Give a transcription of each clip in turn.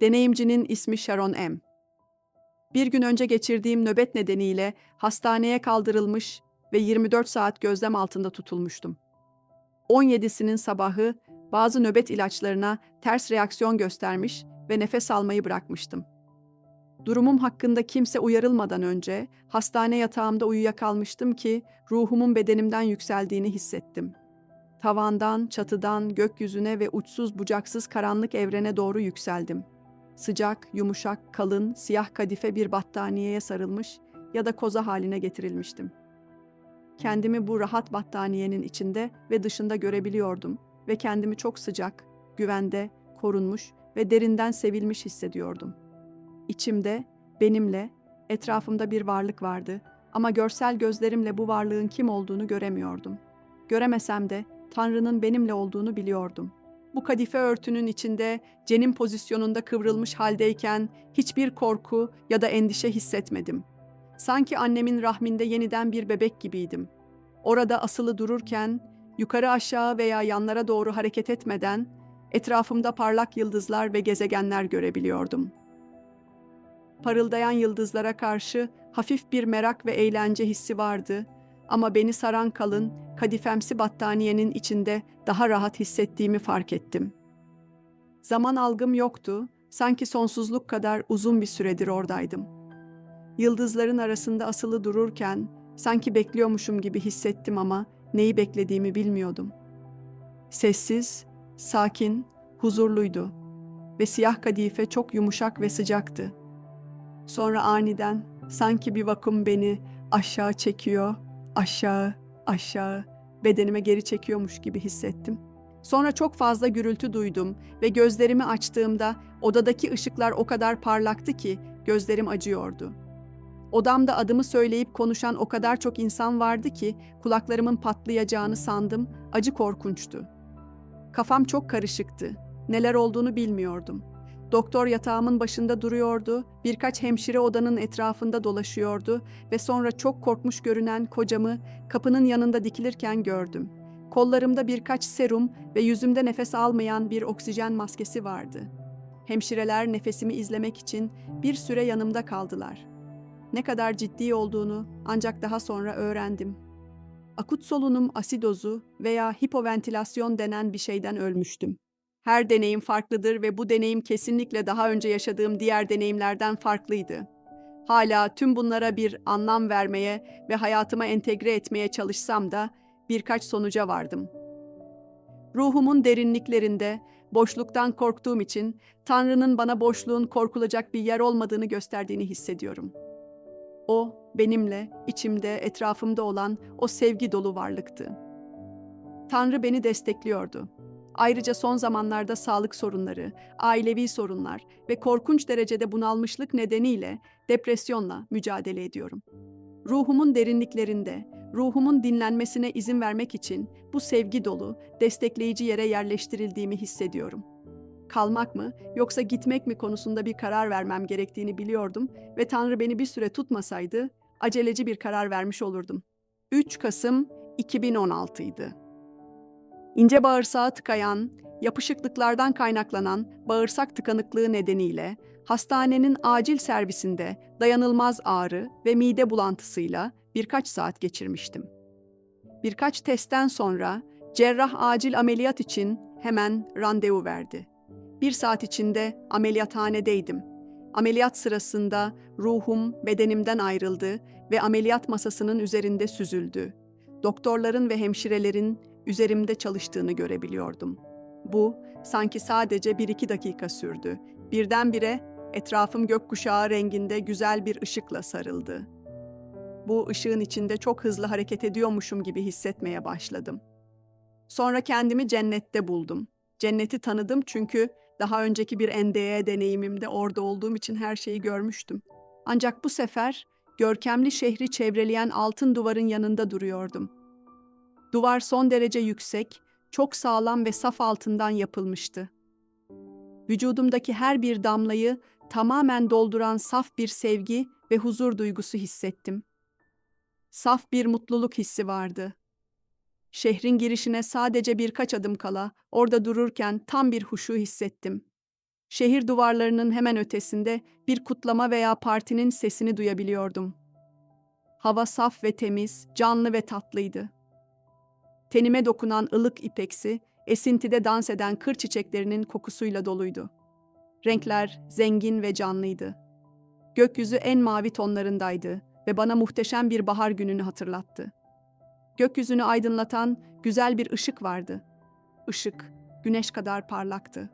Deneyimcinin ismi Sharon M. Bir gün önce geçirdiğim nöbet nedeniyle hastaneye kaldırılmış ve 24 saat gözlem altında tutulmuştum. 17'sinin sabahı bazı nöbet ilaçlarına ters reaksiyon göstermiş ve nefes almayı bırakmıştım. Durumum hakkında kimse uyarılmadan önce hastane yatağımda uyuyakalmıştım ki ruhumun bedenimden yükseldiğini hissettim. Tavandan, çatıdan, gökyüzüne ve uçsuz bucaksız karanlık evrene doğru yükseldim. Sıcak, yumuşak, kalın, siyah kadife bir battaniyeye sarılmış ya da koza haline getirilmiştim. Kendimi bu rahat battaniyenin içinde ve dışında görebiliyordum ve kendimi çok sıcak, güvende, korunmuş ve derinden sevilmiş hissediyordum. İçimde, benimle, etrafımda bir varlık vardı ama görsel gözlerimle bu varlığın kim olduğunu göremiyordum. Göremesem de Tanrı'nın benimle olduğunu biliyordum. Bu kadife örtünün içinde cenin pozisyonunda kıvrılmış haldeyken hiçbir korku ya da endişe hissetmedim. Sanki annemin rahminde yeniden bir bebek gibiydim. Orada asılı dururken, yukarı aşağı veya yanlara doğru hareket etmeden etrafımda parlak yıldızlar ve gezegenler görebiliyordum. Parıldayan yıldızlara karşı hafif bir merak ve eğlence hissi vardı ama beni saran kalın, kadifemsi battaniyenin içinde daha rahat hissettiğimi fark ettim. Zaman algım yoktu, sanki sonsuzluk kadar uzun bir süredir oradaydım. Yıldızların arasında asılı dururken sanki bekliyormuşum gibi hissettim ama neyi beklediğimi bilmiyordum. Sessiz, sakin, huzurluydu ve siyah kadife çok yumuşak ve sıcaktı. Sonra aniden sanki bir vakum beni aşağı çekiyor, aşağı, aşağı, bedenime geri çekiyormuş gibi hissettim. Sonra çok fazla gürültü duydum ve gözlerimi açtığımda odadaki ışıklar o kadar parlaktı ki gözlerim acıyordu. Odamda adımı söyleyip konuşan o kadar çok insan vardı ki kulaklarımın patlayacağını sandım, acı korkunçtu. Kafam çok karışıktı. Neler olduğunu bilmiyordum. Doktor yatağımın başında duruyordu, birkaç hemşire odanın etrafında dolaşıyordu ve sonra çok korkmuş görünen kocamı kapının yanında dikilirken gördüm. Kollarımda birkaç serum ve yüzümde nefes almayan bir oksijen maskesi vardı. Hemşireler nefesimi izlemek için bir süre yanımda kaldılar. Ne kadar ciddi olduğunu ancak daha sonra öğrendim. Akut solunum asidozu veya hipoventilasyon denen bir şeyden ölmüştüm. Her deneyim farklıdır ve bu deneyim kesinlikle daha önce yaşadığım diğer deneyimlerden farklıydı. Hala tüm bunlara bir anlam vermeye ve hayatıma entegre etmeye çalışsam da birkaç sonuca vardım. Ruhumun derinliklerinde boşluktan korktuğum için Tanrı'nın bana boşluğun korkulacak bir yer olmadığını gösterdiğini hissediyorum. O benimle, içimde, etrafımda olan o sevgi dolu varlıktı. Tanrı beni destekliyordu. Ayrıca son zamanlarda sağlık sorunları, ailevi sorunlar ve korkunç derecede bunalmışlık nedeniyle depresyonla mücadele ediyorum. Ruhumun derinliklerinde, ruhumun dinlenmesine izin vermek için bu sevgi dolu, destekleyici yere yerleştirildiğimi hissediyorum. Kalmak mı yoksa gitmek mi konusunda bir karar vermem gerektiğini biliyordum ve Tanrı beni bir süre tutmasaydı aceleci bir karar vermiş olurdum. 3 Kasım 2016 idi. İnce bağırsağı tıkayan, yapışıklıklardan kaynaklanan bağırsak tıkanıklığı nedeniyle hastanenin acil servisinde dayanılmaz ağrı ve mide bulantısıyla birkaç saat geçirmiştim. Birkaç testten sonra cerrah acil ameliyat için hemen randevu verdi. Bir saat içinde ameliyathanedeydim. Ameliyat sırasında ruhum bedenimden ayrıldı ve ameliyat masasının üzerinde süzüldü. Doktorların ve hemşirelerin üzerimde çalıştığını görebiliyordum. Bu sanki sadece bir iki dakika sürdü. Birdenbire etrafım gökkuşağı renginde güzel bir ışıkla sarıldı. Bu ışığın içinde çok hızlı hareket ediyormuşum gibi hissetmeye başladım. Sonra kendimi cennette buldum. Cenneti tanıdım çünkü daha önceki bir NDE deneyimimde orada olduğum için her şeyi görmüştüm. Ancak bu sefer görkemli şehri çevreleyen altın duvarın yanında duruyordum. Duvar son derece yüksek, çok sağlam ve saf altından yapılmıştı. Vücudumdaki her bir damlayı tamamen dolduran saf bir sevgi ve huzur duygusu hissettim. Saf bir mutluluk hissi vardı. Şehrin girişine sadece birkaç adım kala orada dururken tam bir huşu hissettim. Şehir duvarlarının hemen ötesinde bir kutlama veya partinin sesini duyabiliyordum. Hava saf ve temiz, canlı ve tatlıydı. Tenime dokunan ılık ipeksi, esintide dans eden kır çiçeklerinin kokusuyla doluydu. Renkler zengin ve canlıydı. Gökyüzü en mavi tonlarındaydı ve bana muhteşem bir bahar gününü hatırlattı. Gökyüzünü aydınlatan güzel bir ışık vardı. Işık, güneş kadar parlaktı.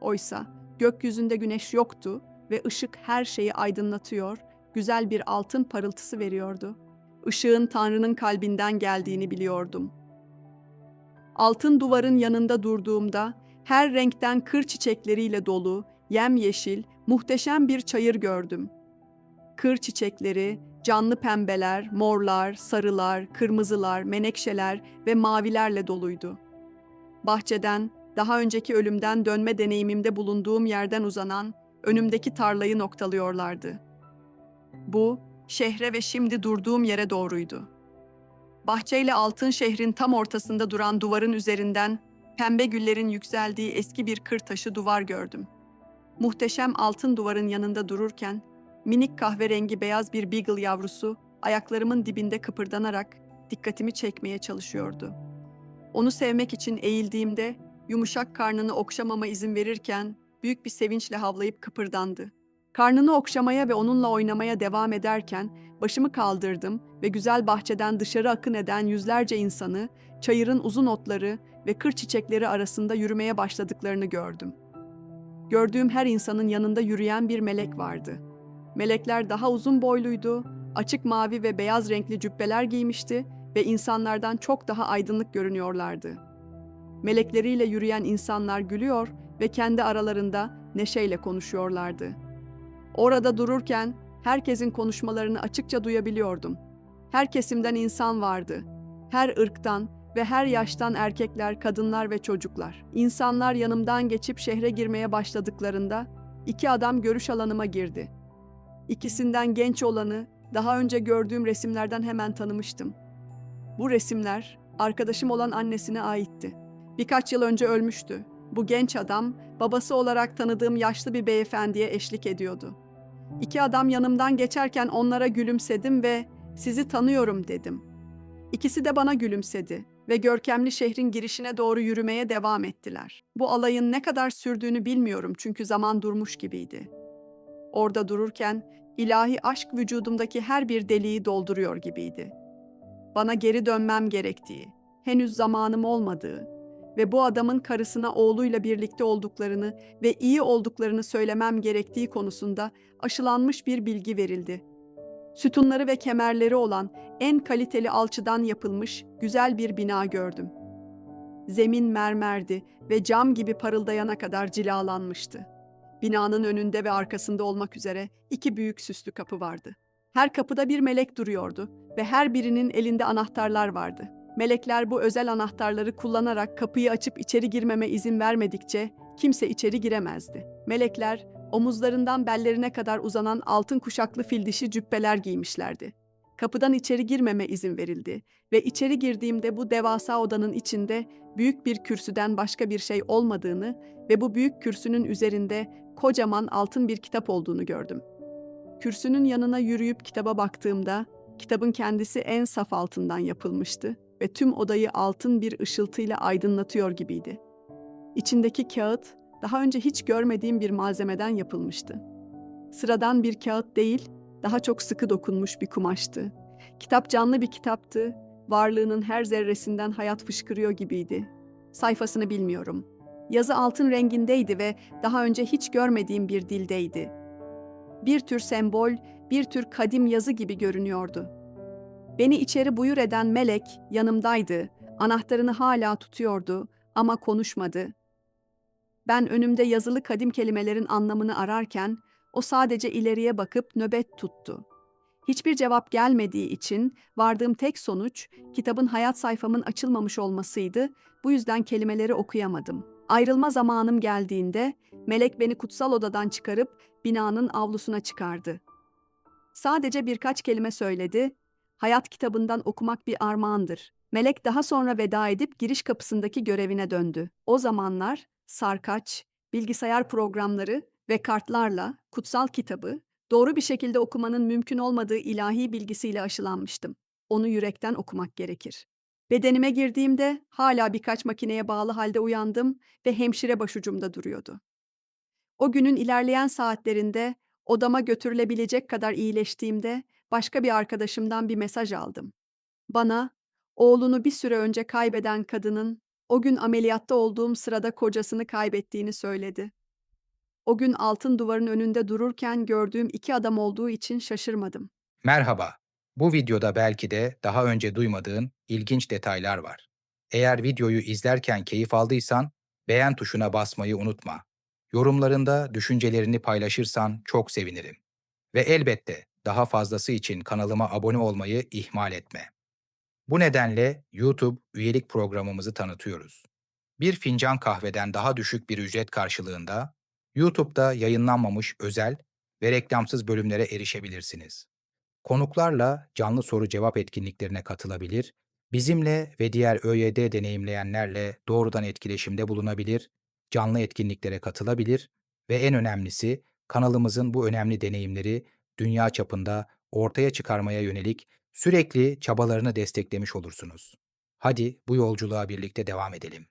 Oysa gökyüzünde güneş yoktu ve ışık her şeyi aydınlatıyor, güzel bir altın parıltısı veriyordu. Işığın Tanrı'nın kalbinden geldiğini biliyordum. Altın duvarın yanında durduğumda her renkten kır çiçekleriyle dolu, yemyeşil, muhteşem bir çayır gördüm. Kır çiçekleri, canlı pembeler, morlar, sarılar, kırmızılar, menekşeler ve mavilerle doluydu. Bahçeden, daha önceki ölümden dönme deneyimimde bulunduğum yerden uzanan, önümdeki tarlayı noktalıyorlardı. Bu, şehre ve şimdi durduğum yere doğruydu. Bahçeyle altın şehrin tam ortasında duran duvarın üzerinden pembe güllerin yükseldiği eski bir kır taşı duvar gördüm. Muhteşem altın duvarın yanında dururken minik kahverengi beyaz bir beagle yavrusu ayaklarımın dibinde kıpırdanarak dikkatimi çekmeye çalışıyordu. Onu sevmek için eğildiğimde yumuşak karnını okşamama izin verirken büyük bir sevinçle havlayıp kıpırdandı. Karnını okşamaya ve onunla oynamaya devam ederken başımı kaldırdım ve güzel bahçeden dışarı akın eden yüzlerce insanı, çayırın uzun otları ve kır çiçekleri arasında yürümeye başladıklarını gördüm. Gördüğüm her insanın yanında yürüyen bir melek vardı. Melekler daha uzun boyluydu, açık mavi ve beyaz renkli cübbeler giymişti ve insanlardan çok daha aydınlık görünüyorlardı. Melekleriyle yürüyen insanlar gülüyor ve kendi aralarında neşeyle konuşuyorlardı. Orada dururken herkesin konuşmalarını açıkça duyabiliyordum. Her kesimden insan vardı. Her ırktan ve her yaştan erkekler, kadınlar ve çocuklar. İnsanlar yanımdan geçip şehre girmeye başladıklarında iki adam görüş alanıma girdi. İkisinden genç olanı daha önce gördüğüm resimlerden hemen tanımıştım. Bu resimler arkadaşım olan annesine aitti. Birkaç yıl önce ölmüştü. Bu genç adam babası olarak tanıdığım yaşlı bir beyefendiye eşlik ediyordu. İki adam yanımdan geçerken onlara gülümsedim ve "Sizi tanıyorum." dedim. İkisi de bana gülümsedi ve görkemli şehrin girişine doğru yürümeye devam ettiler. Bu alayın ne kadar sürdüğünü bilmiyorum çünkü zaman durmuş gibiydi. Orada dururken ilahi aşk vücudumdaki her bir deliği dolduruyor gibiydi. Bana geri dönmem gerektiği, henüz zamanım olmadığı ve bu adamın karısına oğluyla birlikte olduklarını ve iyi olduklarını söylemem gerektiği konusunda aşılanmış bir bilgi verildi. Sütunları ve kemerleri olan en kaliteli alçıdan yapılmış güzel bir bina gördüm. Zemin mermerdi ve cam gibi parıldayana kadar cilalanmıştı. Binanın önünde ve arkasında olmak üzere iki büyük süslü kapı vardı. Her kapıda bir melek duruyordu ve her birinin elinde anahtarlar vardı. Melekler bu özel anahtarları kullanarak kapıyı açıp içeri girmeme izin vermedikçe kimse içeri giremezdi. Melekler omuzlarından bellerine kadar uzanan altın kuşaklı fil dişi cübbeler giymişlerdi. Kapıdan içeri girmeme izin verildi ve içeri girdiğimde bu devasa odanın içinde büyük bir kürsüden başka bir şey olmadığını ve bu büyük kürsünün üzerinde kocaman altın bir kitap olduğunu gördüm. Kürsünün yanına yürüyüp kitaba baktığımda kitabın kendisi en saf altından yapılmıştı ve tüm odayı altın bir ışıltıyla aydınlatıyor gibiydi. İçindeki kağıt daha önce hiç görmediğim bir malzemeden yapılmıştı. Sıradan bir kağıt değil, daha çok sıkı dokunmuş bir kumaştı. Kitap canlı bir kitaptı, varlığının her zerresinden hayat fışkırıyor gibiydi. Sayfasını bilmiyorum. Yazı altın rengindeydi ve daha önce hiç görmediğim bir dildeydi. Bir tür sembol, bir tür kadim yazı gibi görünüyordu. Beni içeri buyur eden melek yanımdaydı, anahtarını hala tutuyordu ama konuşmadı. Ben önümde yazılı kadim kelimelerin anlamını ararken o sadece ileriye bakıp nöbet tuttu. Hiçbir cevap gelmediği için vardığım tek sonuç kitabın hayat sayfamın açılmamış olmasıydı. Bu yüzden kelimeleri okuyamadım. Ayrılma zamanım geldiğinde melek beni kutsal odadan çıkarıp binanın avlusuna çıkardı. Sadece birkaç kelime söyledi. Hayat kitabından okumak bir armağandır. Melek daha sonra veda edip giriş kapısındaki görevine döndü. O zamanlar sarkaç, bilgisayar programları ve kartlarla kutsal kitabı doğru bir şekilde okumanın mümkün olmadığı ilahi bilgisiyle aşılanmıştım. Onu yürekten okumak gerekir. Bedenime girdiğimde hala birkaç makineye bağlı halde uyandım ve hemşire başucumda duruyordu. O günün ilerleyen saatlerinde odama götürülebilecek kadar iyileştiğimde başka bir arkadaşımdan bir mesaj aldım. Bana oğlunu bir süre önce kaybeden kadının o gün ameliyatta olduğum sırada kocasını kaybettiğini söyledi. O gün altın duvarın önünde dururken gördüğüm iki adam olduğu için şaşırmadım. Merhaba. Bu videoda belki de daha önce duymadığın ilginç detaylar var. Eğer videoyu izlerken keyif aldıysan beğen tuşuna basmayı unutma. Yorumlarında düşüncelerini paylaşırsan çok sevinirim. Ve elbette daha fazlası için kanalıma abone olmayı ihmal etme. Bu nedenle YouTube üyelik programımızı tanıtıyoruz. Bir fincan kahveden daha düşük bir ücret karşılığında YouTube'da yayınlanmamış özel ve reklamsız bölümlere erişebilirsiniz. Konuklarla canlı soru cevap etkinliklerine katılabilir, bizimle ve diğer ÖYD deneyimleyenlerle doğrudan etkileşimde bulunabilir, canlı etkinliklere katılabilir ve en önemlisi kanalımızın bu önemli deneyimleri dünya çapında ortaya çıkarmaya yönelik sürekli çabalarını desteklemiş olursunuz. Hadi bu yolculuğa birlikte devam edelim.